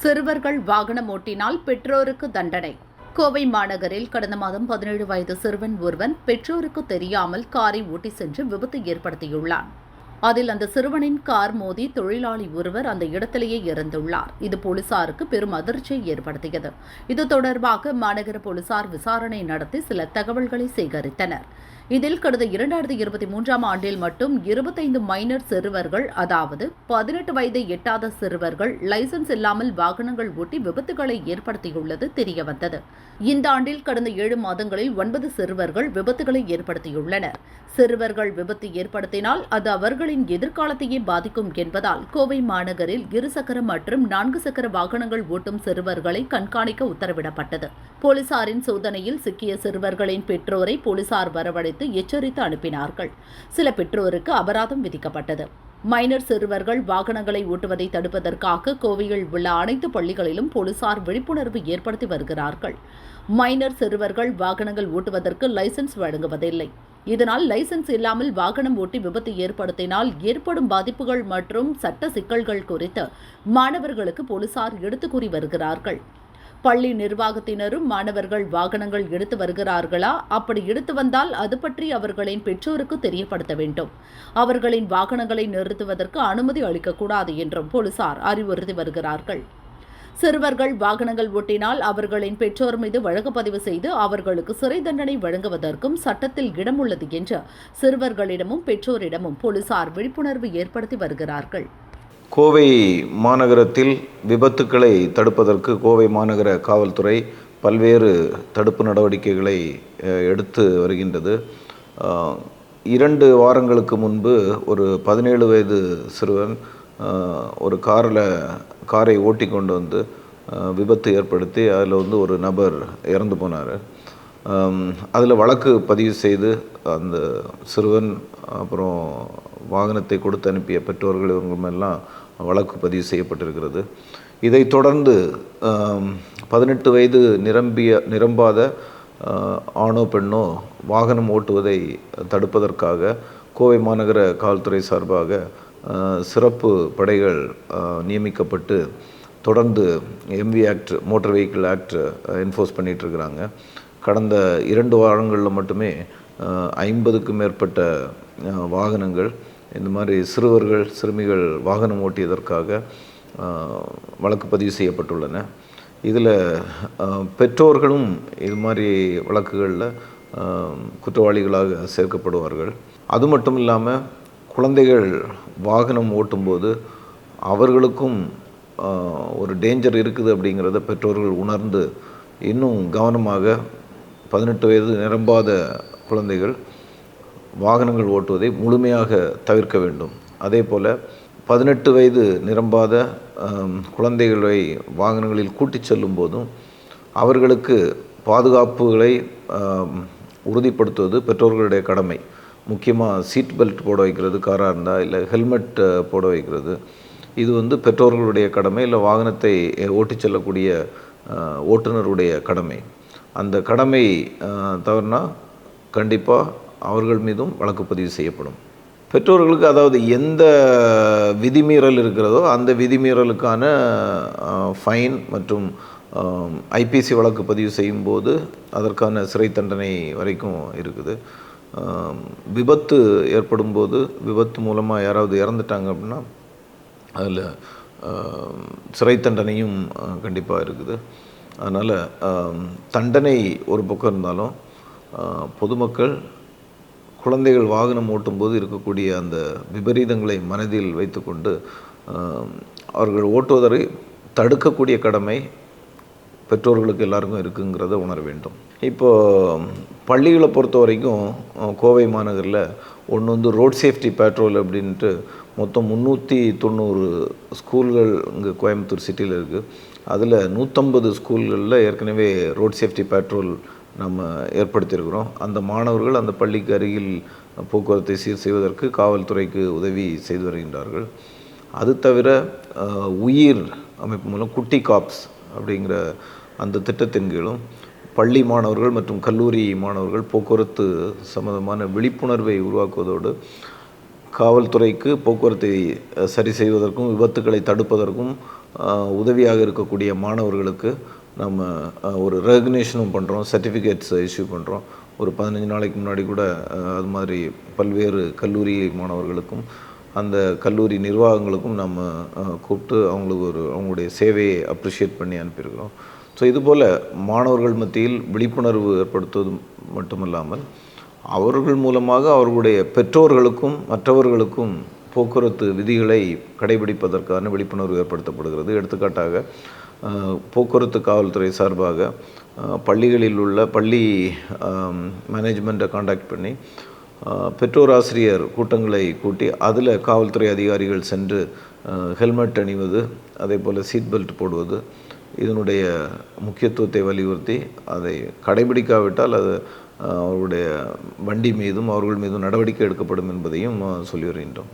சிறுவர்கள் வாகனம் ஓட்டினால் பெற்றோருக்கு தண்டனை. கோவை மாநகரில் கடந்த மாதம் பதினேழு வயது சிறுவன் ஒருவன் பெற்றோருக்கு தெரியாமல் காரை ஓட்டி சென்று விபத்து ஏற்படுத்தியுள்ளான். அதில் அந்த சிறுவனின் கார் மோதி தொழிலாளி ஒருவர் அந்த இடத்திலேயே இறந்துள்ளார். இது போலீசாருக்கு பெரும் அதிர்ச்சியை ஏற்படுத்தியது. இது தொடர்பாக மாநகர போலீசார் விசாரணை நடத்தி சில தகவல்களை சேகரித்தனர். இதில் கடந்த இரண்டாயிரத்தி இருபத்தி மூன்றாம் ஆண்டில் மட்டும் இருபத்தைந்து மைனர் சிறுவர்கள் அதாவது பதினெட்டு வயதை எட்டாத சிறுவர்கள் லைசன்ஸ் இல்லாமல் வாகனங்கள் ஓட்டி விபத்துகளை ஏற்படுத்தியுள்ளது தெரியவந்தது. இந்த ஆண்டில் கடந்த ஏழு மாதங்களில் ஒன்பது சிறுவர்கள் விபத்துகளை ஏற்படுத்தியுள்ளனர். சிறுவர்கள் விபத்து ஏற்படுத்தினால் அது அவர்களின் எதிர்காலத்தையே பாதிக்கும் என்பதால் கோவை மாநகரில் இருசக்கர மற்றும் நான்கு சக்கர வாகனங்கள் ஓட்டும் சிறுவர்களை கண்காணிக்க உத்தரவிடப்பட்டது. போலீசாரின் சோதனையில் சிக்கிய சிறுவர்களின் பெற்றோரை போலீசார் வரவழைத்து எச்சரித்து அனுப்பினார்கள். சில பெற்றோருக்கு அபராதம் விதிக்கப்பட்டது. மைனர் சிறுவர்கள் வாகனங்களை ஓட்டுவதை தடுப்பதற்காக கோவையில் உள்ள அனைத்து பள்ளிகளிலும் போலீசார் விழிப்புணர்வு ஏற்படுத்தி வருகிறார்கள். மைனர் சிறுவர்கள் வாகனங்கள் ஓட்டுவதற்கு லைசென்ஸ் வழங்குவதில்லை. இதனால் லைசென்ஸ் இல்லாமல் வாகனம் ஓட்டி விபத்து ஏற்படுத்தினால் ஏற்படும் பாதிப்புகள் மற்றும் சட்ட சிக்கல்கள் குறித்து மாணவர்களுக்கு போலீசார் எடுத்துக் கூறி வருகிறார்கள். பள்ளி நிர்வாகத்தினரும் மாணவர்கள் வாகனங்கள் எடுத்து வருகிறார்களா? அப்படி எடுத்து வந்தால் அது பற்றி அவர்களின் பெற்றோருக்கு தெரியப்படுத்த வேண்டும். அவர்களின் வாகனங்களை நிறுத்துவதற்கு அனுமதி அளிக்கக்கூடாது என்றும் போலீசார் அறிவுறுத்தி வருகிறார்கள். சிறுவர்கள் வாகனங்கள் ஓட்டினால் அவர்களின் பெற்றோர் மீது வழக்கு பதிவு செய்து அவர்களுக்கு சிறை தண்டனை வழங்குவதற்கும் சட்டத்தில் இடம் உள்ளது என்று சிறுவர்களிடமும் பெற்றோரிடமும் போலீசார் விழிப்புணர்வு ஏற்படுத்தி வருகிறார்கள். கோவை மாநகரத்தில் விபத்துக்களை தடுப்பதற்கு கோவை மாநகர காவல்துறை பல்வேறு தடுப்பு நடவடிக்கைகளை எடுத்து வருகின்றது. இரண்டு வாரங்களுக்கு முன்பு ஒரு பதினேழு வயது சிறுவன் ஒரு காரில் காரை ஓட்டி கொண்டு வந்து விபத்து ஏற்படுத்தி அதில் வந்து ஒரு நபர் இறந்து போனார். அதில் வழக்கு பதிவு செய்து அந்த சிறுவன் அப்புறம் வாகனத்தை கொடுத்து அனுப்பிய பெற்றோர்கள் இவங்க வழக்கு பதிவு செய்யப்பட்டிருக்கிறது. இதை தொடர்ந்து பதினெட்டு வயது நிரம்பிய நிரம்பாத ஆணோ பெண்ணோ வாகனம் ஓட்டுவதை தடுப்பதற்காக கோவை மாநகர காவல்துறை சார்பாக சிறப்பு படைகள் நியமிக்கப்பட்டு தொடர்ந்து MV act motor vehicle act enforce பண்ணிகிட்ருக்கிறாங்க கடந்த இரண்டு வாரங்களில் மட்டுமே ஐம்பதுக்கும் மேற்பட்ட வாகனங்கள் இந்த மாதிரி சிறுவர்கள் சிறுமிகள் வாகனம் ஓட்டியதற்காக வழக்கு பதிவு செய்யப்பட்டுள்ளன. இதில் பெற்றோர்களும் இது மாதிரி வழக்குகளில் குற்றவாளிகளாக சேர்க்கப்படுவார்கள். அது மட்டும் இல்லாமல் குழந்தைகள் வாகனம் ஓட்டும்போது அவர்களுக்கும் ஒரு டேஞ்சர் இருக்குது அப்படிங்கிறத பெற்றோர்கள் உணர்ந்து இன்னும் கவனமாக பதினெட்டு வயது நிரம்பாத குழந்தைகள் வாகனங்கள் ஓட்டுவதை முழுமையாக தவிர்க்க வேண்டும். அதே போல் பதினெட்டு வயது நிரம்பாத குழந்தைகளை வாகனங்களில் கூட்டிச் செல்லும் போதும் அவர்களுக்கு பாதுகாப்புகளை உறுதிப்படுத்துவது பெற்றோர்களுடைய கடமை. முக்கியமாக சீட் பெல்ட் போட வைக்கிறது காராக இருந்தால் இல்லை ஹெல்மெட் போட வைக்கிறது. இது வந்து பெற்றோர்களுடைய கடமை இல்லை வாகனத்தை ஓட்டிச் செல்லக்கூடிய ஓட்டுநருடைய கடமை. அந்த கடமை தவறுனா கண்டிப்பாக அவர்கள் மீதும் வழக்கு பதிவு செய்யப்படும். பெற்றோர்களுக்கு அதாவது எந்த விதிமீறல் இருக்கிறதோ அந்த விதிமீறலுக்கான ஃபைன் மற்றும் ஐபிசி வழக்கு பதிவு செய்யும்போது அதற்கான சிறை தண்டனை வரைக்கும் இருக்குது. விபத்து ஏற்படும் போது விபத்து மூலமாக யாராவது இறந்துட்டாங்க அப்படின்னா அதில் சிறை தண்டனையும் கண்டிப்பாக இருக்குது. அதனால் தண்டனை ஒரு பக்கம் இருந்தாலும் பொதுமக்கள் குழந்தைகள் வாகனம் ஓட்டும்போது இருக்கக்கூடிய அந்த விபரீதங்களை மனதில் வைத்துக்கொண்டு அவர்கள் ஓட்டுவதை தடுக்கக்கூடிய கடமை பெற்றோர்களுக்கு எல்லாருக்கும் இருக்குங்கிறத உணர வேண்டும். இப்போ பள்ளிகளை பொறுத்த வரைக்கும் கோவை மாநகரில் ஒன்று வந்து ரோட் சேஃப்டி பேட்ரோல் அப்படின்ட்டு மொத்தம் முந்நூற்றி தொண்ணூறு ஸ்கூல்கள் இங்கே கோயம்புத்தூர் சிட்டியில் இருக்குது அதில் நூற்றம்பது ஸ்கூல்களில் ஏற்கனவே ரோட் சேஃப்டி பேட்ரோல் நம்ம ஏற்படுத்தியிருக்கிறோம். அந்த மாணவர்கள் அந்த பள்ளிக்கு அருகில் போக்குவரத்தை சீர் செய்வதற்கு காவல்துறைக்கு உதவி செய்து வருகின்றார்கள். அது தவிர உயிர் அமைப்பு மூலம் குட்டி காப்ஸ் அப்படிங்கிற அந்த திட்டத்தின் கீழும் பள்ளி மாணவர்கள் மற்றும் கல்லூரி மாணவர்கள் போக்குவரத்து சம்பந்தமான விழிப்புணர்வை உருவாக்குவதோடு காவல்துறைக்கு போக்குவரத்தை சரி செய்வதற்கும் விபத்துக்களை தடுப்பதற்கும் உதவியாக இருக்கக்கூடிய மாணவர்களுக்கு நம்ம ஒரு ரெகக்னேஷனும் பண்ணுறோம் சர்டிஃபிகேட்ஸ் இஷ்யூ பண்ணுறோம் ஒரு பதினஞ்சு நாளைக்கு முன்னாடி கூட அது மாதிரி பல்வேறு கல்லூரி மாணவர்களுக்கும் அந்த கல்லூரி நிர்வாகங்களுக்கும் நம்ம கூப்பிட்டு அவங்களுக்கு ஒரு அவங்களுடைய சேவையை அப்ரிஷியேட் பண்ணி அனுப்பியிருக்கிறோம். ஸோ இதுபோல் மாணவர்கள் மத்தியில் விழிப்புணர்வு ஏற்படுத்துவது மட்டுமல்லாமல் அவர்கள் மூலமாக அவர்களுடைய பெற்றோர்களுக்கும் மற்றவர்களுக்கும் போக்குவரத்து விதிகளை கடைபிடிப்பதற்கான விழிப்புணர்வு ஏற்படுத்தப்படுகிறது. எடுத்துக்காட்டாக போக்குவரத்து காவல்துறை சார்பாக பள்ளிகளில் உள்ள பள்ளி மேனேஜ்மெண்ட்டை காண்டாக்ட் பண்ணி பெற்றோர் ஆசிரியர் கூட்டங்களை கூட்டி அதில் காவல்துறை அதிகாரிகள் சென்று ஹெல்மெட் அணிவது அதே போல் சீட் பெல்ட் போடுவது இதனுடைய முக்கியத்துவத்தை வலியுறுத்தி அதை கடைபிடிக்காவிட்டால் அது அவருடைய வண்டி மீதும் அவர்கள் மீதும் நடவடிக்கை எடுக்கப்படும் என்பதையும் சொல்லி வருகின்றோம்